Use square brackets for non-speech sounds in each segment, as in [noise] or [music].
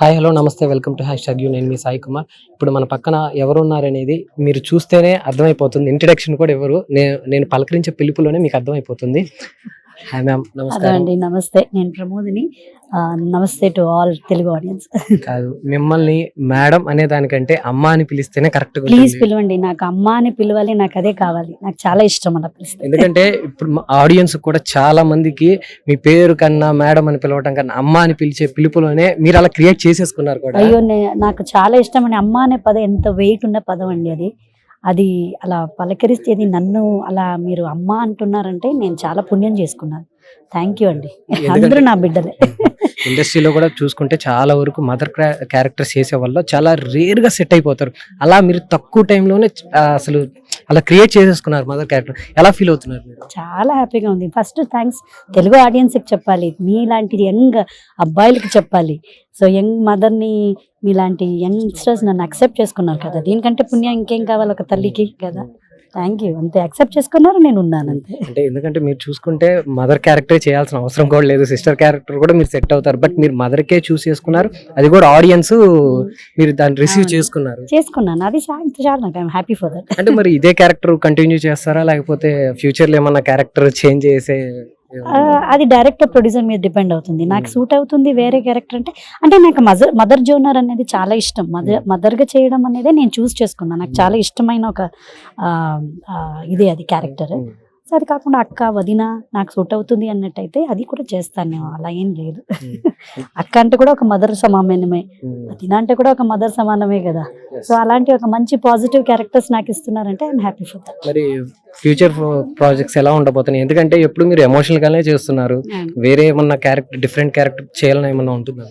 Hi hello నమస్తే welcome to hash tag you. నేను మీ సాయి కుమార్. ఇప్పుడు మన పక్కన ఎవరున్నారనేది మీరు చూస్తేనే అర్థమైపోతుంది. ఇంట్రడక్షన్ కూడా ఎవరు? నేను నేను పలకరించే పిలుపులోనే మీకు అర్థమైపోతుంది. హాయ్ మ్యామ్ నమస్కారం. అండి నమస్తే. నేను ప్రమోదిని. నమస్తే టు ఆల్ తెలుగు ఆడియన్స్. కాదు మిమ్మల్ని మేడం అనే దానికంటే అమ్మ అని పిలిస్తేనే కరెక్ట్ ప్లీజ్ పిలవండి నాకు అమ్మ అని పిలవాలి నాకు అదే కావాలి. నాకు చాలా ఇష్టం అలా పిలిస్తే. ఎందుకంటే ఇప్పుడు ఆడియన్స్ కూడా చాలా మందికి మీ పేరు కన్నా మేడం అని పిలవటం కన్నా అమ్మ అని పిలిచే పిలుపులోనే మీరు అలా క్రియేట్ చేసేసుకున్నారు కూడా. అయ్యో నాకు చాలా ఇష్టం అండి. అమ్మ అనే పదం ఎంత వెయిట్ ఉన్న పదం అండి అది. అది అలా పలకరిస్తేది నన్ను అలా మీరు అమ్మ అంటున్నారంటే నేను చాలా పుణ్యం చేసుకున్నాను. థ్యాంక్ యూ అండి. అందరూ నా బిడ్డలే. ఇండస్ట్రీలో కూడా చూసుకుంటే చాలా వరకు మదర్ క్యారెక్టర్స్ చేసే వల్ల చాలా రేర్గా సెట్ అయిపోతారు. అలా మీరు తక్కువ టైంలోనే అసలు అలా క్రియేట్ చేసేసుకున్నారు మదర్ క్యారెక్టర్ ఎలా ఫీల్ అవుతున్నారు మీరు? చాలా హ్యాపీగా ఉంది. ఫస్ట్ థ్యాంక్స్ తెలుగు ఆడియన్స్కి చెప్పాలి. మీలాంటి యంగ్ అబ్బాయిలకి చెప్పాలి. సో యంగ్ మదర్ని మీలాంటి యంగ్స్టర్స్ నన్ను అక్సెప్ట్ చేసుకున్నారు కదా. దీనికంటే పుణ్యం ఇంకేం కావాలి ఒక తల్లికి కదా? థ్యాంక్ యూ అంతే అక్సెప్ట్ చేసుకున్నారు నేను ఉన్నాను అంతే. అంటే ఎందుకంటే మీరు చూసుకుంటే మదర్ క్యారెక్టర్ చేయాల్సిన అవసరం కూడా లేదు. సిస్టర్ క్యారెక్టర్ కూడా మీరు సెట్ అవుతారు. బట్ మీరు మదర్ కే చూస్ చేసుకున్నారు. అది కూడా ఆడియన్స్ మీరు దాన్ని రిసీవ్. చేసుకున్నారు. చేసుకున్నాను. అది చాలు నాకు. ఐఎమ్ హ్యాపీ ఫర్ దట్ అంటే మరి ఇదే క్యారెక్టర్ కంటిన్యూ చేస్తారా? లేకపోతే ఫ్యూచర్లో ఏమన్నా క్యారెక్టర్ చేంజ్ చేసే అది డైరెక్టర్ ప్రొడ్యూసర్ మీద డిపెండ్ అవుతుంది. నాకు Hmm. సూట్ అవుతుంది వేరే క్యారెక్టర్ అంటే అంటే నాకు మదర్ మదర్ జోనర్ అనేది చాలా ఇష్టం. మదర్ మదర్గా చేయడం అనేది నేను చూస్ చేసుకున్నాను నాకు చాలా ఇష్టమైన ఒక ఇదే అది క్యారెక్టర్ సో అది కాకుండా అక్క వదిన నాకు సూట్ అవుతుంది అన్నట్టయితే అది కూడా చేస్తాను నేను. అలా ఏం లేదు. [laughs] అక్క అంటే కూడా ఒక మదర్ సమానమే. వదిన అంటే కూడా ఒక మదర్ సమానమే కదా. సో అలాంటి ఒక మంచి పాజిటివ్ క్యారెక్టర్స్ నాకు ఇస్తున్నారంటే ఐఎమ్ హ్యాపీ ఫర్ దట్ మరి ఫ్యూచర్ ప్రాజెక్ట్స్ ఎలా ఉండబోతున్నాయి? ఎందుకంటే ఎప్పుడు మీరు ఎమోషనల్ గానే చేస్తున్నారు. వేరే ఏమన్నా క్యారెక్టర్ డిఫరెంట్ క్యారెక్టర్ చేయాలని ఏమన్నా ఉంటుందా?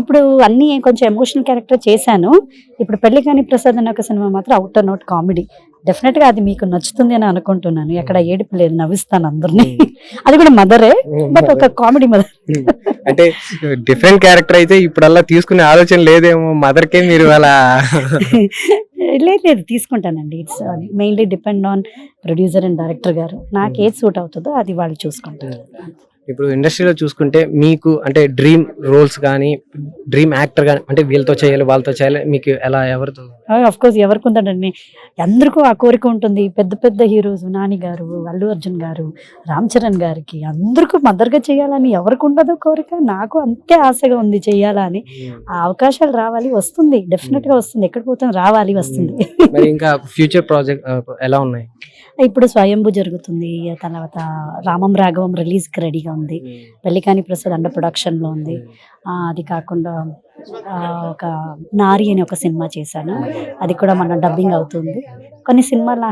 ఇప్పుడు అన్ని కొంచెం ఎమోషనల్ క్యారెక్టర్ చేశాను. ఇప్పుడు పెళ్ళి కాని ప్రసాద్ అనే ఒక సినిమా మాత్రం అవుట్ అండ్ అవుట్ కామెడీ డెఫినెట్గా అది మీకు నచ్చుతుంది అని అనుకుంటున్నాను. ఎక్కడ ఏడుపు లేదు నవ్విస్తాను అందరినీ. అది కూడా మదరే బట్ ఒక కామెడీ మదర్. అంటే డిఫరెంట్ క్యారెక్టర్ అయితే ఇప్పుడల్లా తీసుకునే ఆలోచన లేదేమో మదర్ కే మీరు అలా లేదు లేదు తీసుకుంటానండి. It's mainly depend on producer and director గారు. నాకు ఏది సూట్ అవుతుందో అది వాళ్ళు చూసుకుంటారు. ఇప్పుడు ఇండస్ట్రీలో చూసుకుంటే మీకు అంటే డ్రీమ్ రోల్స్ కానీ డ్రీమ్ యాక్టర్ కానీ అంటే వీళ్ళతో చేయాలి వాళ్ళతో చేయాలి మీకు ఎలా ఎవరితో? ఆఫ్ కోర్స్ ఎవరికి ఉందండి అందరికీ ఆ కోరిక ఉంటుంది. పెద్ద పెద్ద హీరోస్ నాని గారు అల్లు అర్జున్ గారు రామ్ చరణ్ గారికి అందరికీ మదర్గా చేయాలని ఎవరికి ఉండదు కోరిక? నాకు అంతే ఆశగా ఉంది చేయాలని. ఆ అవకాశాలు రావాలి వస్తుంది. డెఫినెట్గా వస్తుంది. ఎక్కడ పోతాం రావాలి వస్తుంది. మరి ఇంకా ఫ్యూచర్ ప్రాజెక్ట్ ఎలా ఉన్నాయి? ఇప్పుడు స్వయంభు జరుగుతుంది. తర్వాత రామం రాఘవం రిలీజ్ రెడీగా ఉంది. పెళ్ళికాని ప్రసాద్ అండర్ ప్రొడక్షన్లో ఉంది అది కాకుండా ఒక నారి అని ఒక సినిమా చేశాను. అది కూడా మన డబ్బింగ్ అవుతుంది. కొన్ని సినిమాల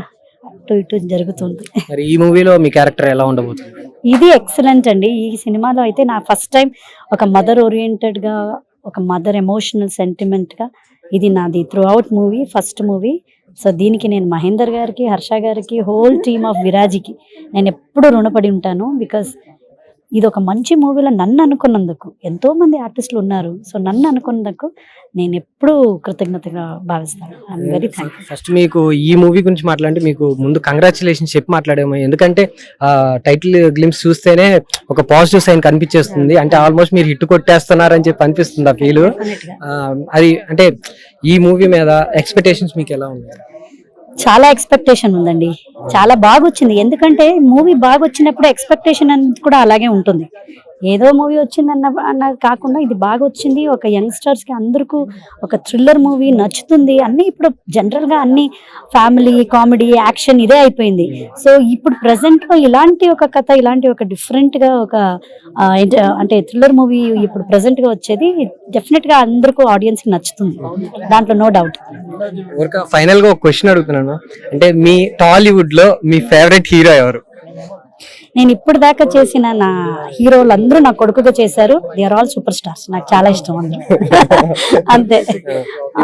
అటు ఇటు జరుగుతుంది. మరి ఈ మూవీలో మీ క్యారెక్టర్ ఎలా ఉండబోతుంది? ఇది ఎక్సలెంట్ అండి. ఈ సినిమాలో అయితే నా ఫస్ట్ టైం ఒక మదర్ ఓరియంటెడ్గా ఒక మదర్ ఎమోషనల్ సెంటిమెంట్గా ఇది నాది. Throughout movie first movie. So దీనికి నేను మహేందర్ గారికి హర్ష గారికి హోల్ టీమ్ ఆఫ్ విరాజికి నేను ఎప్పుడు రుణపడి ఉంటాను. బికాస్ ఇది ఒక మంచి మూవీలో నన్ను అనుకున్నందుకు ఎంతో మంది ఆర్టిస్టులు ఉన్నారు. సో నన్ను అనుకున్నందుకు నేను ఎప్పుడూ కృతజ్ఞతగా భావిస్తాను. ఐఎమ్ వెరీ థ్యాంక్ ఫస్ట్ మీకు ఈ మూవీ గురించి మాట్లాడంటే మీకు ముందు కంగ్రాచులేషన్ చెప్పి మాట్లాడేమో. ఎందుకంటే టైటిల్ గ్లిమ్స్ చూస్తేనే ఒక పాజిటివ్ సైన్ కనిపించేస్తుంది. అంటే ఆల్మోస్ట్ మీరు హిట్ కొట్టేస్తున్నారని చెప్పి అనిపిస్తుంది ఆ ఫీల్ అది అంటే ఈ మూవీ మీద ఎక్స్పెక్టేషన్స్ మీకు ఎలా ఉన్నాయి? చాలా ఎక్స్పెక్టేషన్ ఉందండి. చాలా బాగా వచ్చింది ఎందుకంటే మూవీ బాగా వచ్చినప్పుడు ఎక్స్పెక్టేషన్ అనేది కూడా అలాగే ఉంటుంది. ఏదో మూవీ వచ్చింది అన్న అన్నది కాకుండా ఇది బాగా వచ్చింది. ఒక యంగ్స్టర్స్కి అందరికీ ఒక థ్రిల్లర్ మూవీ నచ్చుతుంది అన్ని ఇప్పుడు జనరల్గా అన్ని ఫ్యామిలీ కామెడీ యాక్షన్ ఇదే అయిపోయింది. సో ఇప్పుడు ప్రజెంట్లో ఇలాంటి ఒక కథ ఇలాంటి ఒక డిఫరెంట్గా ఒక అంటే థ్రిల్లర్ మూవీ ఇప్పుడు ప్రెసెంట్గా వచ్చేది డెఫినెట్గా అందరికీ ఆడియన్స్కి నచ్చుతుంది. దాంట్లో నో డౌట్ ఫైనల్గా ఫైనల్గా ఒక క్వశ్చన్ అడుగుతున్నాను. అంటే మీ టాలీవుడ్లో మీ ఫేవరెట్ హీరో ఎవరు? నేను ఇప్పుడు దాకా చేసిన నా హీరోలు అందరూ నా కొడుకుగా చేశారు. They are all super stars నాకు చాలా ఇష్టం అందరూ అంతే.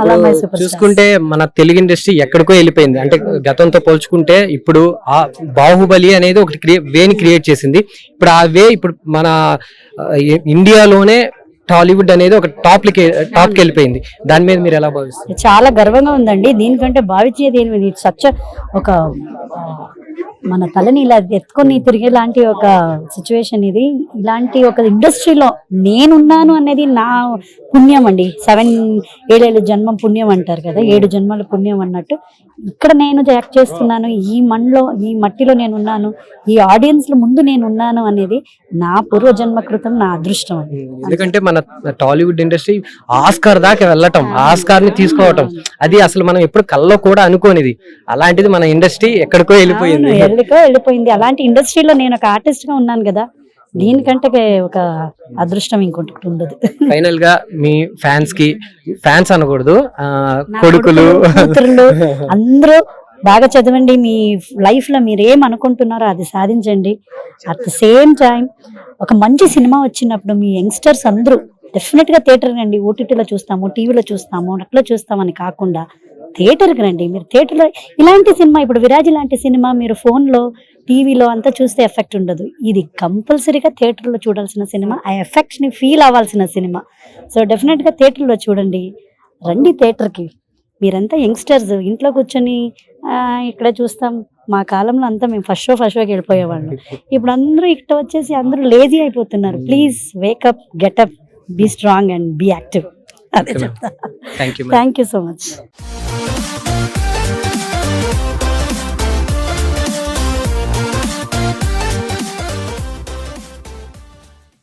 అలా మై ఇప్పుడు సూపర్ చూసుకుంటే మన తెలుగు ఇండస్ట్రీ ఎక్కడికో వెళ్ళిపోయింది. అంటే గతంతో పోల్చుకుంటే ఇప్పుడు ఆ బాహుబలి అనేది ఒకటి క్రియే వేని క్రియేట్ చేసింది. ఇప్పుడు ఆ వే ఇప్పుడు మన ఇండియాలోనే టాలీవుడ్ అనేది ఒక టాప్ టాప్కి వెళ్ళిపోయింది. దాని మీద మీరు ఎలా భావిస్తారు చాలా గర్వంగా ఉందండి. దీనికంటే భావించేది ఏమి సచ్చ ఒక మన తలని ఇలా ఎత్తుకొని తిరిగేలాంటి ఒక సిచ్యువేషన్ ఇది. ఇలాంటి ఒక ఇండస్ట్రీలో నేనున్నాను అనేది నా పుణ్యం అండి. సెవెన్ ఏడేళ్ళు జన్మం పుణ్యం అంటారు కదా ఏడు జన్మల పుణ్యం అన్నట్టు. ఇక్కడ నేను యాక్ట్ చేస్తున్నాను ఈ మనలో ఈ మట్టిలో నేను ఉన్నాను ఈ ఆడియన్స్లో ముందు నేను ఉన్నాను అనేది నా పూర్వ జన్మ కృతం నా అదృష్టం అండి. ఎందుకంటే మన టాలీవుడ్ ఇండస్ట్రీ ఆస్కార్ దాకా వెళ్ళటం ఆస్కార్ని తీసుకోవటం అది అసలు మనం ఎప్పుడు కల్లో కూడా అనుకోనిది. అలాంటిది మన ఇండస్ట్రీ ఎక్కడికో వెళ్ళిపోయింది. ఎక్కడికో వెళ్ళిపోయింది. అలాంటి ఇండస్ట్రీలో నేను ఒక ఆర్టిస్ట్గా ఉన్నాను కదా దీనికంటే ఒక అదృష్టం ఇంకొకటి ఉండదు. ఫైనల్గా మీ ఫ్యాన్స్కి ఫ్యాన్స్ అనకూడదు కొడుకులు. కూతురులు అందరూ బాగా చదవండి. మీ లైఫ్లో మీరు ఏం అనుకుంటున్నారో అది సాధించండి. అట్ ద సేమ్ టైం ఒక మంచి సినిమా వచ్చినప్పుడు మీ యంగ్స్టర్స్ అందరూ డెఫినెట్గా థియేటర్ రండి. ఓటీటీలో చూస్తాము టీవీలో చూస్తాము అట్లా చూస్తామని కాకుండా థియేటర్కి రండి. మీరు థియేటర్లో ఇలాంటి సినిమా ఇప్పుడు విరాజ్ లాంటి సినిమా మీరు ఫోన్లో టీవీలో అంతా చూస్తే ఎఫెక్ట్ ఉండదు. ఇది కంపల్సరీగా థియేటర్లో చూడాల్సిన సినిమా ఆ ఎఫెక్ట్ని ఫీల్ అవ్వాల్సిన సినిమా. సో డెఫినెట్గా థియేటర్లో చూడండి. రండి థియేటర్కి. మీరంతా యంగ్స్టర్స్ ఇంట్లో కూర్చొని ఇక్కడ చూస్తాం. మా కాలంలో అంతా మేము ఫస్ట్ షో ఫస్ట్ షోకి వెళ్ళిపోయేవాళ్ళం. ఇప్పుడు అందరూ ఇక్కడ వచ్చేసి అందరూ లేజీ అయిపోతున్నారు. Please wake up get up be strong and be active. అదే. చెప్తా. Thank you so much.